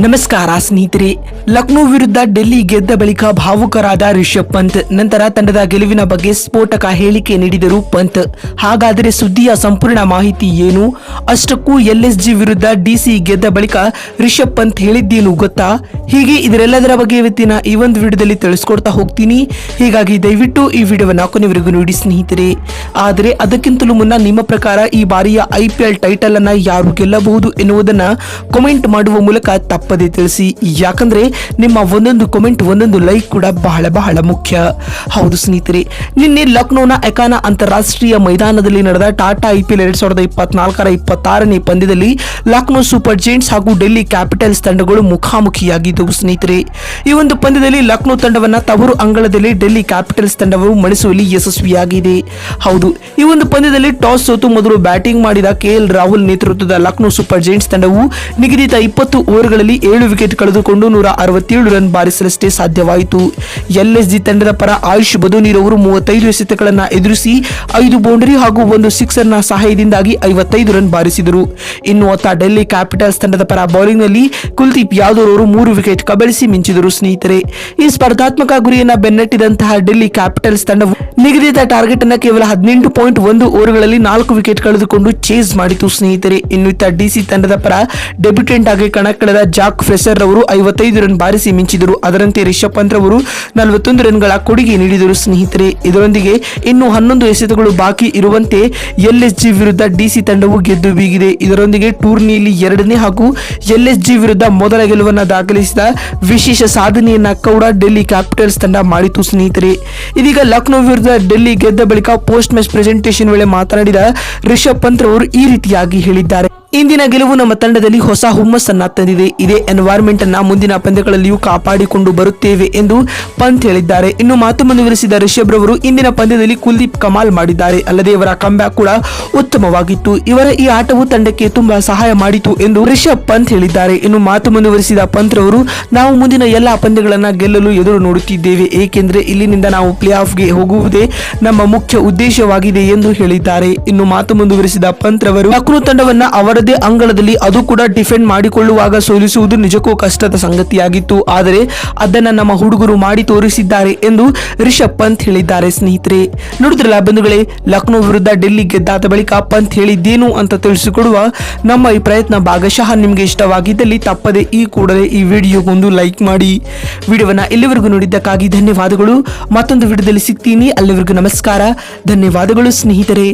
ನಮಸ್ಕಾರ ಸ್ನೇಹಿತರೆ. ಲಕ್ನೋ ವಿರುದ್ಧ ಡೆಲ್ಲಿ ಗೆದ್ದ ಬಳಿಕ ಭಾವುಕರಾದ ರಿಷಬ್ ಪಂತ್, ನಂತರ ತಂಡದ ಗೆಲುವಿನ ಬಗ್ಗೆ ಸ್ಫೋಟಕ ಹೇಳಿಕೆ ನೀಡಿದರು ಪಂತ್. ಹಾಗಾದರೆ ಸುದ್ದಿಯ ಸಂಪೂರ್ಣ ಮಾಹಿತಿ ಏನು? ಅಷ್ಟಕ್ಕೂ ಎಲ್ಎಸ್ಜಿ ವಿರುದ್ಧ ಡಿಸಿ ಗೆದ್ದ ಬಳಿಕ ರಿಷಬ್ ಪಂತ್ ಹೇಳಿದ್ದೇನು ಗೊತ್ತಾ? ಹೀಗೆ ಇದರೆಲ್ಲದರ ಬಗ್ಗೆ ಇವತ್ತಿನ ಈ ಒಂದು ವಿಡಿಯೋದಲ್ಲಿ ತಿಳಿಸ್ಕೊಡ್ತಾ ಹೋಗ್ತೀನಿ. ಹೀಗಾಗಿ ದಯವಿಟ್ಟು ಈ ವಿಡಿಯೋವನ್ನು ಕೊನೆವರೆಗೂ ನೋಡಿ ಸ್ನೇಹಿತರೆ. ಆದರೆ ಅದಕ್ಕಿಂತಲೂ ಮುನ್ನ ನಿಮ್ಮ ಪ್ರಕಾರ ಈ ಬಾರಿಯ ಐಪಿಎಲ್ ಟೈಟಲ್ ಅನ್ನು ಯಾರು ಗೆಲ್ಲಬಹುದು ಎನ್ನುವುದನ್ನು ಕಮೆಂಟ್ ಮಾಡುವ ಮೂಲಕ ತಪ್ಪದೆ ತಿಳಿಸಿ, ಯಾಕಂದ್ರೆ ನಿಮ್ಮ ಒಂದೊಂದು ಕಮೆಂಟ್ ಒಂದೊಂದು ಲೈಕ್ ಕೂಡ ಬಹಳ ಬಹಳ ಮುಖ್ಯ. ಹೌದು ಸ್ನೇಹಿತರೆ, ನಿನ್ನೆ ಲಕ್ನೋನ ಎಕಾನ ಅಂತಾರಾಷ್ಟ್ರೀಯ ಮೈದಾನದಲ್ಲಿ ನಡೆದ ಟಾಟಾ ಐ ಪಿ ಎಲ್ ಎರಡ್ ಸಾವಿರದ ಇಪ್ಪತ್ನಾಲ್ಕರ ಇಪ್ಪತ್ತಾರನೇ ಪಂದ್ಯದಲ್ಲಿ ಲಕ್ನೋ ಸೂಪರ್ ಜೈಂಟ್ಸ್ ಹಾಗೂ ಡೆಲ್ಲಿ ಕ್ಯಾಪಿಟಲ್ಸ್ ತಂಡಗಳು ಮುಖಾಮುಖಿಯಾಗಿದ್ದವು, ಸ್ನೇಹಿತರೆ. ಈ ಒಂದು ಪಂದ್ಯದಲ್ಲಿ ಲಕ್ನೋ ತಂಡವನ್ನ ತವರು ಅಂಗಳದಲ್ಲಿ ಡೆಲ್ಲಿ ಕ್ಯಾಪಿಟಲ್ಸ್ ತಂಡವು ಮಣಿಸುವಲ್ಲಿ ಯಶಸ್ವಿಯಾಗಿದೆ. ಹೌದು, ಈ ಒಂದು ಪಂದ್ಯದಲ್ಲಿ ಟಾಸ್ ಸೋತು ಮೊದಲು ಬ್ಯಾಟಿಂಗ್ ಮಾಡಿದ ಕೆಎಲ್ ರಾಹುಲ್ ನೇತೃತ್ವದ ಲಕ್ನೋ ಸೂಪರ್ ಜೈಂಟ್ಸ್ ತಂಡವು ನಿಗದಿತ ಇಪ್ಪತ್ತು ಓವರ್ಗಳಲ್ಲಿ ಏಳು ವಿಕೆಟ್ ಕಳೆದುಕೊಂಡು ನೂರ ಅರವತ್ತೇಳು ರನ್ ಬಾರಿಸಲಷ್ಟೇ ಸಾಧ್ಯವಾಯಿತು. ಎಲ್ಎಸ್ಜಿ ತಂಡದ ಪರ ಆಯುಷ್ ಬದೋನಿರ್ ಅವರು ಮೂವತ್ತೈದು ಎಸೆತಗಳನ್ನು ಎದುರಿಸಿ ಐದು ಬೌಂಡರಿ ಹಾಗೂ ಒಂದು ಸಿಕ್ಸರ್ನ ಸಹಾಯದಿಂದಾಗಿ ಐವತ್ತೈದು ರನ್ ಬಾರಿಸಿದರು. ಇನ್ನು ಡೆಲ್ಲಿ ಕ್ಯಾಪಿಟಲ್ಸ್ ತಂಡದ ಪರ ಬೌಲಿಂಗ್ನಲ್ಲಿ ಕುಲ್ದೀಪ್ ಯಾದವ್ ಅವರು ಮೂರು ವಿಕೆಟ್ ಕಬಳಿಸಿ ಮಿಂಚಿದರು ಸ್ನೇಹಿತರೆ. ಈ ಸ್ಪರ್ಧಾತ್ಮಕ ಗುರಿಯನ್ನ ಬೆನ್ನಟ್ಟಿದಂತಹ ಡೆಲ್ಲಿ ಕ್ಯಾಪಿಟಲ್ಸ್ ತಂಡವು ನಿಗದಿತ ಟಾರ್ಗೆಟ್ ಅನ್ನ ಕೇವಲ ಹದಿನೆಂಟು ಪಾಯಿಂಟ್ ಒಂದು ಓವರ್ಗಳಲ್ಲಿ ನಾಲ್ಕು ವಿಕೆಟ್ ಕಳೆದುಕೊಂಡು ಚೇಸ್ ಮಾಡಿತು ಸ್ನೇಹಿತರೆ. ಇನ್ನು ಇತ್ತ ಡಿಸಿ ತಂಡದ ಪರ ಡೆಬ್ಯುಟೆಂಟ್ ಆಗಿ ಕಣಕ್ಕಿಳಿದ ಜಾಕ್ ಫ್ರೆಸರ್ ಅವರು ಐವತ್ತೈದು ರನ್ ಬಾರಿಸಿ ಮಿಂಚಿದರು. ಅದರಂತೆ ರಿಷಬ್ ಪಂತ್ ಅವರು ನಲವತ್ತೊಂದು ರನ್ಗಳ ಕೊಡುಗೆ ನೀಡಿದರು ಸ್ನೇಹಿತರೆ. ಇದರೊಂದಿಗೆ ಇನ್ನು ಹನ್ನೊಂದು ಎಸೆತಗಳು ಬಾಕಿ ಇರುವಂತೆ ಎಲ್ಎಸ್ಜಿ ವಿರುದ್ಧ ಡಿಸಿ ತಂಡವು ಗೆದ್ದು ಬೀಗಿದೆ. ಇದರೊಂದಿಗೆ ಟೂರ್ನಿಯಲ್ಲಿ ಎರಡನೇ ಹಾಗೂ ಎಲ್ಎಸ್ಜಿ ವಿರುದ್ಧ ಮೊದಲ ಗೆಲುವನ್ನು ದಾಖಲಿಸಿದ ವಿಶೇಷ ಸಾಧನೆಯನ್ನ ಕೂಡ ಡೆಲ್ಲಿ ಕ್ಯಾಪಿಟಲ್ಸ್ ತಂಡ ಮಾಡಿತು, ಸ್ನೇಹಿತರೆ. ಇದೀಗ ಲಕ್ನೋ ವಿರುದ್ಧ ಡೆಲ್ಲಿ ಗೆದ್ದ ಬಳಿಕ ಪೋಸ್ಟ್ ಮ್ಯಾಚ್ ಪ್ರೆಸೆಂಟೇಷನ್ ವೇಳೆ ಮಾತನಾಡಿದ ರಿಷಬ್ ಪಂತ್ ಅವರು ಈ ರೀತಿಯಾಗಿ ಹೇಳಿದ್ದಾರೆ. ಇಂದಿನ ಗೆಲುವು ನಮ್ಮ ತಂಡದಲ್ಲಿ ಹೊಸ ಹುಮ್ಮಸ್ಸನ್ನ ತಂದಿದೆ. ಇದೇ ಎನ್ವೈರ್ಮೆಂಟ್ ಅನ್ನ ಮುಂದಿನ ಪಂದ್ಯಗಳಲ್ಲಿಯೂ ಕಾಪಾಡಿಕೊಂಡು ಬರುತ್ತೇವೆ ಎಂದು ಪಂತ್ ಹೇಳಿದ್ದಾರೆ. ಇನ್ನು ಮಾತು ಮುಂದುವರಿಸಿದ ರಿಷಬ್ ರವರು ಇಂದಿನ ಪಂದ್ಯದಲ್ಲಿ ಕುಲ್ದೀಪ್ ಕಮಾಲ್ ಮಾಡಿದ್ದಾರೆ. ಅಲ್ಲದೆ ಇವರ ಕಂಬ್ಯಾಕ್ ಕೂಡ ಉತ್ತಮವಾಗಿತ್ತು. ಇವರ ಈ ಆಟವು ತಂಡಕ್ಕೆ ತುಂಬಾ ಸಹಾಯ ಮಾಡಿತು ಎಂದು ರಿಷಬ್ ಪಂತ್ ಹೇಳಿದ್ದಾರೆ. ಇನ್ನು ಮಾತು ಮುಂದುವರಿಸಿದ ಪಂತ್ ರವರು, ನಾವು ಮುಂದಿನ ಎಲ್ಲಾ ಪಂದ್ಯಗಳನ್ನ ಗೆಲ್ಲಲು ಎದುರು ನೋಡುತ್ತಿದ್ದೇವೆ. ಏಕೆಂದರೆ ಇಲ್ಲಿನಿಂದ ನಾವು ಪ್ಲೇ ಆಫ್ಗೆ ಹೋಗುವುದೇ ನಮ್ಮ ಮುಖ್ಯ ಉದ್ದೇಶವಾಗಿದೆ ಎಂದು ಹೇಳಿದ್ದಾರೆ. ಇನ್ನು ಮಾತು ಮುಂದುವರಿಸಿದ ಪಂತ್ ರವರು ಲಕ್ನೋ ತಂಡವನ್ನ ಅವರದೇ ಅಂಗಳದಲ್ಲಿ ಅದು ಕೂಡ ಡಿಫೆಂಡ್ ಮಾಡಿಕೊಳ್ಳುವಾಗ ಸೋಲಿಸುವುದು ನಿಜಕ್ಕೂ ಕಷ್ಟದ ಸಂಗತಿಯಾಗಿತ್ತು. ಆದರೆ ಅದನ್ನ ನಮ್ಮ ಹುಡುಗರು ಮಾಡಿ ತೋರಿಸಿದ್ದಾರೆ ಎಂದು ರಿಷಬ್ ಪಂತ್ ಹೇಳಿದ್ದಾರೆ ಸ್ನೇಹಿತರೆ. ನೋಡಿದ್ರಲ್ಲ ಬಂಧುಗಳೇ, ಲಕ್ನೋ ವಿರುದ್ಧ ಡೆಲ್ಲಿ ಗೆದ್ದಾದ ಬಳಿಕ ಪಂತ್ ಹೇಳಿದ್ದೇನು ಅಂತ ತಿಳಿಸಿಕೊಡುವ ನಮ್ಮ ಈ ಪ್ರಯತ್ನ ಭಾಗಶಃ ನಿಮಗೆ ಇಷ್ಟವಾಗಿದ್ದಲ್ಲಿ ತಪ್ಪದೆ ಈ ಕೂಡಲೇ ಈ ವಿಡಿಯೋಗೊಂದು ಲೈಕ್ ಮಾಡಿ. ವಿಡಿಯೋವನ್ನು ಇಲ್ಲಿವರೆಗೂ ನೋಡಿದ್ದಕ್ಕಾಗಿ ಧನ್ಯವಾದಗಳು. ಮತ್ತೊಂದು ವಿಡಿಯೋದಲ್ಲಿ ಸಿಗ್ತೀನಿ. ಅಲ್ಲಿವರೆಗೂ ನಮಸ್ಕಾರ. ಧನ್ಯವಾದಗಳು ಸ್ನೇಹಿತರೆ.